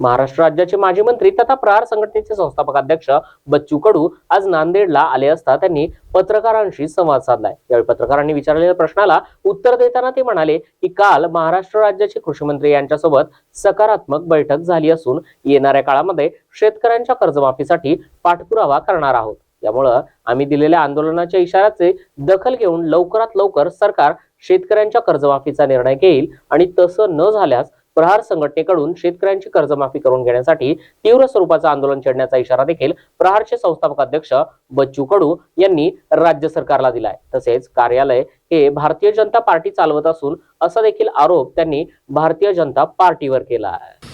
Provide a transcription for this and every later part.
महाराष्ट्र राज्याचे माजी मंत्री तथा प्रहार संघटनेचे संस्थापक अध्यक्ष बच्चू कडू आज नांदेडला आले असता त्यांनी पत्रकारांशी संवाद साधलाय. यावेळी पत्रकारांनी विचारलेल्या प्रश्नाला उत्तर देताना ते म्हणाले की काल महाराष्ट्र राज्याचे कृषी मंत्री यांच्यासोबत सकारात्मक बैठक झाली असून येणाऱ्या काळामध्ये शेतकऱ्यांच्या कर्जमाफीसाठी पाठपुरावा करणार आहोत. त्यामुळं आम्ही दिलेल्या आंदोलनाच्या इशाऱ्याचे दखल घेऊन लवकरात लवकर सरकार शेतकऱ्यांच्या कर्जमाफीचा निर्णय घेईल आणि तसं न झाल्यास प्रहार संघटनेकडून शेतकऱ्यांची कर्जमाफी करून घेण्यासाठी तीव्र स्वरूपाचं आंदोलन छेडण्याचा इशारा देखील प्रहारचे संस्थापक अध्यक्ष बच्चू कडू यांनी राज्य सरकारला दिलाय. तसेच कार्यालय हे भारतीय जनता पार्टी चालवत असून असा देखील आरोप त्यांनी भारतीय जनता पार्टीवर केला आहे.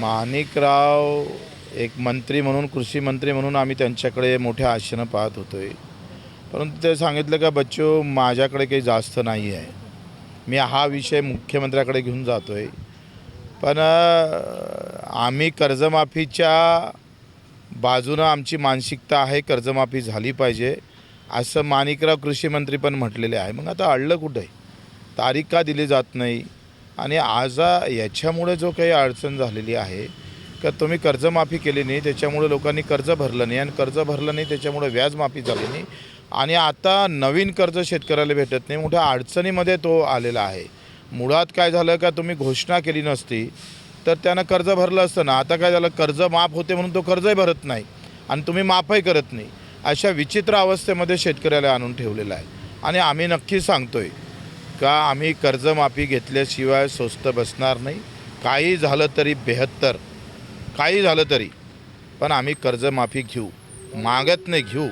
माणिकराव एक मंत्री म्हणून कृषी मंत्री म्हणून आम्ही त्यांच्याकडे मोठ्या आशेनं पाहत होतोय. परंतु ते सांगितलं का बच्चू माझ्याकडे काही जास्त नाही आहे मी हा विषय मुख्यमंत्र्याकडे घेऊन जातो आहे पण आम्ही कर्जमाफीच्या बाजूनं आमची मानसिकता आहे कर्जमाफी झाली पाहिजे असं माणिकराव कृषीमंत्री पण म्हटलेले आहे. मग आता अडलं कुठं? आहे तारीख का दिली जात नाही? आणि आज याच्यामुळे जो काही अडचण झालेली आहे का तुम्ही कर्जमाफी केली नाही त्याच्यामुळे लोकांनी कर्ज भरलं नाही आणि कर्ज भरलं नाही त्याच्यामुळे व्याजमाफी झाली नाही आणि आता नवीन कर्ज शेतकऱ्याला भेटत नाही. मोठ्या अडचणीमध्ये तो आलेला आहे. मुळात काय झालं का तुम्ही घोषणा केली नसती तर त्यानं कर्ज भरलं असतं ना. आता काय झालं कर्ज माफ होते म्हणून तो कर्जही भरत नाही आणि तुम्ही माफही करत नाही. अशा विचित्र अवस्थेमध्ये शेतकऱ्याला आणून ठेवलेलं आहे. आणि आम्ही नक्की सांगतोय का आम्ही कर्जमाफी घेतल्याशिवाय स्वस्त बसणार नाही. काही झालं तरी बेहत्तर. काही झालं तरी पण आम्ही कर्जमाफी घेऊ. मागत नाही घेऊ.